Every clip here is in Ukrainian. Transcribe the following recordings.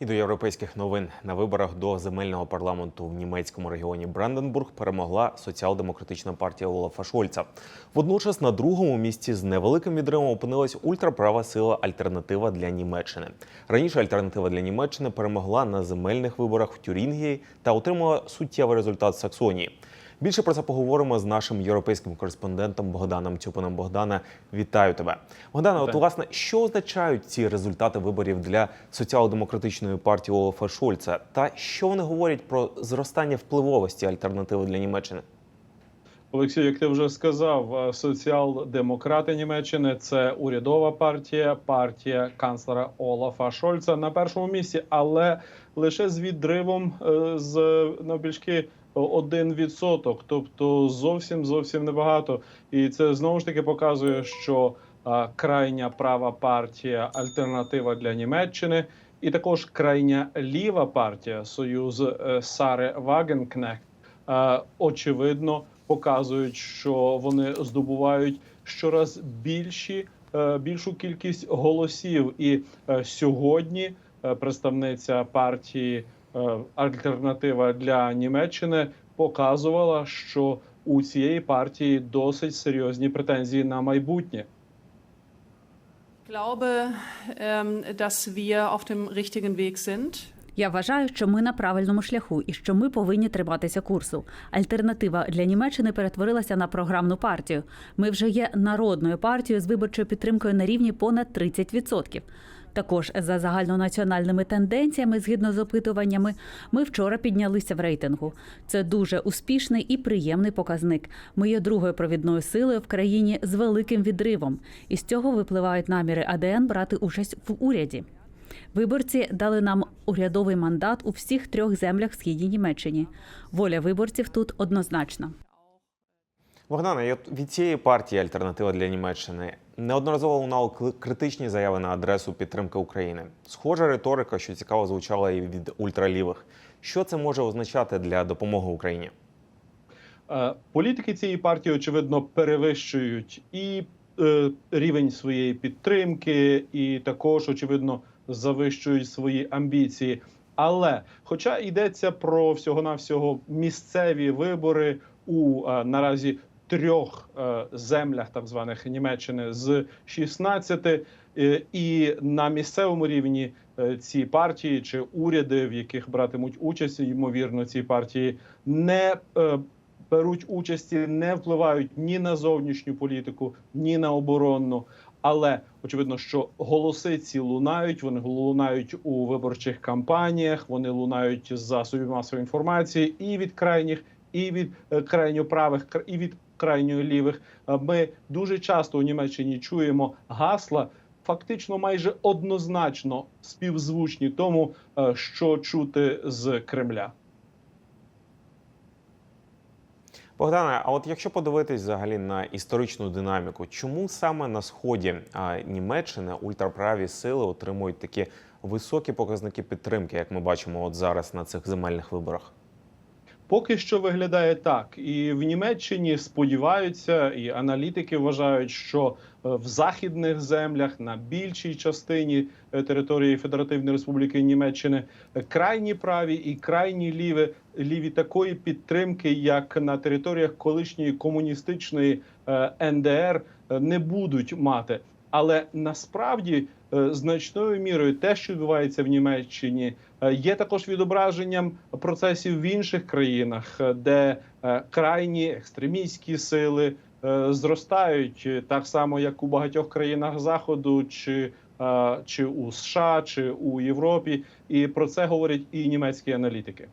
І до європейських новин на виборах до земельного парламенту в німецькому регіоні Бранденбург перемогла соціал-демократична партія Олафа Шольца. Водночас на другому місці з невеликим відривом опинилась ультраправа сила Альтернатива для Німеччини. Раніше альтернатива для Німеччини перемогла на земельних виборах в Тюрінгії та отримала суттєвий результат в Саксонії. Більше про це поговоримо з нашим європейським кореспондентом Богданом Цюпином. Богдана, вітаю тебе. Богдана, от власне, що означають ці результати виборів для соціал-демократичної партії Олафа Шольца? Та що вони говорять про зростання впливовості альтернативи для Німеччини? Олексій, як ти вже сказав, е, соціал-демократи Німеччини це урядова партія, партія канцлера Олафа Шольца на першому місці, але лише з відривом е, з навбільшки один відсоток, тобто зовсім зовсім небагато. І це знову ж таки показує, що е, крайня права партія альтернатива для Німеччини. І також крайня ліва партія Союз е, Сари Вагенкнехт е, очевидно показують, що вони здобувають щораз більші е, більшу кількість голосів. І сьогодні представниця партії Альтернатива для Німеччини показувала, що у цієї партії досить серйозні претензії на майбутнє. Ich glaube, dass wir auf dem richtigen Weg sind. Я вважаю, що ми на правильному шляху і що ми повинні триматися курсу. Альтернатива для Німеччини перетворилася на програмну партію. Ми вже є народною партією з виборчою підтримкою на рівні понад 30%. Також за загальнонаціональними тенденціями, згідно з опитуваннями, ми вчора піднялися в рейтингу. Це дуже успішний і приємний показник. Ми є другою провідною силою в країні з великим відривом. І з цього випливають наміри АДН брати участь в уряді. Виборці дали нам урядовий мандат у всіх трьох землях в східній Німеччині. Воля виборців тут однозначна. От від цієї партії Альтернатива для Німеччини неодноразово лунали критичні заяви на адресу підтримки України. Схожа риторика, що цікаво звучала і від ультралівих. Що це може означати для допомоги Україні? Е, Політики цієї партії очевидно перевищують і е, рівень своєї підтримки, і також очевидно завищують свої амбіції. Але, хоча йдеться про всього-навсього місцеві вибори у е, наразі трьох е, землях, так званих Німеччини з 16, е, і на місцевому рівні е, ці партії чи уряди, в яких братимуть участь, ймовірно, ці партії не беруть участі, не впливають ні на зовнішню політику, ні на оборонну. Але очевидно, що голоси ці лунають. Вони лунають у виборчих кампаніях. Вони лунають з засобів масової інформації і від крайніх, і від е, крайньо правих, і від крайньо лівих. Е, Ми дуже часто у Німеччині чуємо гасла. Фактично майже однозначно співзвучні тому, е, що чути з Кремля. Богдане, а от якщо подивитись взагалі на історичну динаміку, чому саме на сході Німеччини ультраправі сили отримують такі високі показники підтримки, як ми бачимо от зараз на цих земельних виборах? Поки що виглядає так, і в Німеччині сподіваються, і аналітики вважають, що е, в західних землях на більшій частині е, території Федеративної Республіки Німеччини е, крайні праві і крайні ліві, ліві такої підтримки, як на територіях колишньої комуністичної НДР, не будуть мати. Але насправді е, значною мірою те, що відбувається в Німеччині, е, є також відображенням процесів в інших країнах, е, де крайні екстремістські сили зростають так само, як у багатьох країнах Заходу, чи, чи у США, чи у Європі. І про це говорять і німецькі аналітики.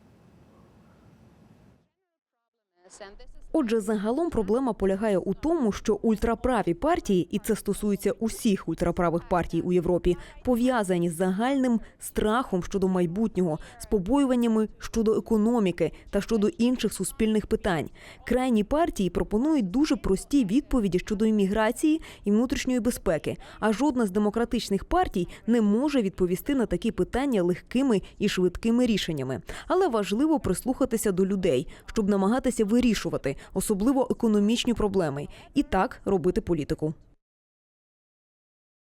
Отже, загалом проблема полягає у тому, що ультраправі партії, і це стосується усіх ультраправих партій у Європі, пов'язані з загальним страхом щодо майбутнього, з побоюваннями щодо економіки та щодо інших суспільних питань. Крайні партії пропонують дуже прості відповіді щодо імміграції і внутрішньої безпеки. А жодна з демократичних партій не може відповісти на такі питання легкими і швидкими рішеннями. Але важливо прислухатися до людей, щоб намагатися вирішувати, особливо економічні проблеми, і так робити політику.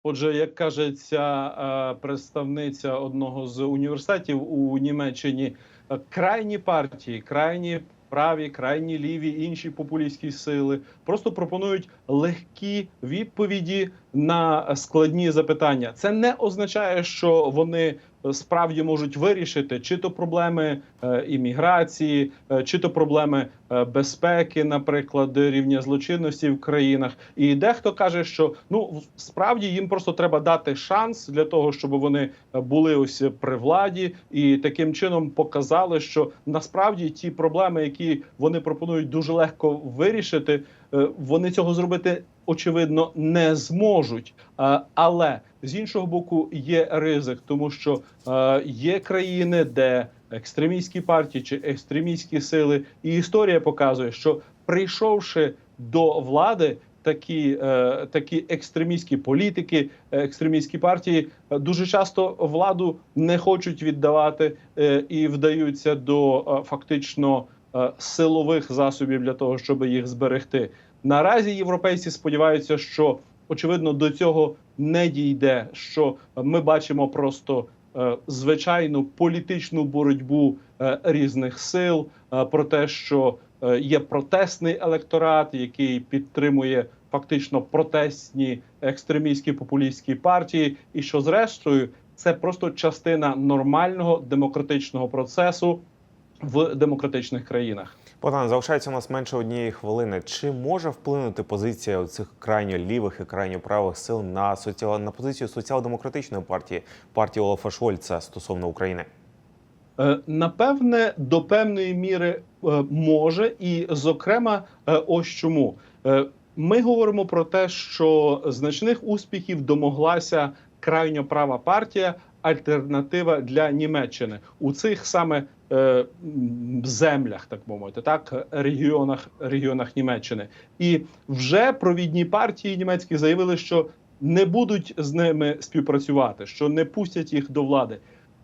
Отже, як каже ця е, представниця одного з університетів у Німеччині, е, крайні партії, крайні праві, крайні ліві, інші популістські сили просто пропонують легкі відповіді на складні запитання. Це не означає, що вони справді можуть вирішити чи то проблеми е, імміграції, е, чи то проблеми е, безпеки, наприклад, рівня злочинності в країнах. І дехто каже, що ну справді їм просто треба дати шанс для того, щоб вони е, були ось при владі, і таким чином показали, що насправді ті проблеми, які вони пропонують дуже легко вирішити, е, вони цього зробити очевидно не зможуть. Е, Але з іншого боку є ризик, тому що е, є країни, де екстремістські партії чи екстремістські сили, і історія показує, що прийшовши до влади. Такі, е, такі екстремістські політики, екстремістські партії е, дуже часто владу не хочуть віддавати е, і вдаються до е, фактично е, силових засобів для того, щоб їх зберегти. Наразі європейці сподіваються, що очевидно до цього не дійде. Що ми бачимо просто е, звичайну політичну боротьбу е, різних сил е, про те, що є протестний електорат, який підтримує фактично протестні екстремістські популістські партії, і що зрештою це просто частина нормального демократичного процесу в демократичних країнах. Богдан, залишається у нас менше однієї хвилини. Чи може вплинути позиція цих крайньо лівих і крайньо правих сил на соціал... на позицію соціал-демократичної партії партії Олафа Шольца стосовно України? Е, Напевне, до певної міри е, може, і зокрема, е, ось чому ми говоримо про те, що значних успіхів домоглася крайньо права партія. Альтернатива для Німеччини у цих саме е, землях, так мовити, так регіонах регіонах Німеччини, і вже провідні партії німецькі заявили, що не будуть з ними співпрацювати, що не пустять їх до влади.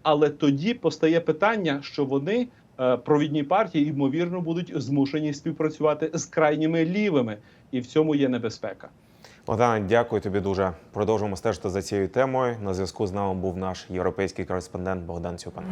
Але тоді постає питання, що вони е, провідні партії ймовірно будуть змушені співпрацювати з крайніми лівими, і в цьому є небезпека. Богдан, дякую тобі дуже. Продовжуємо стежити за цією темою. На зв'язку з нами був наш європейський кореспондент Богдан Цюпан.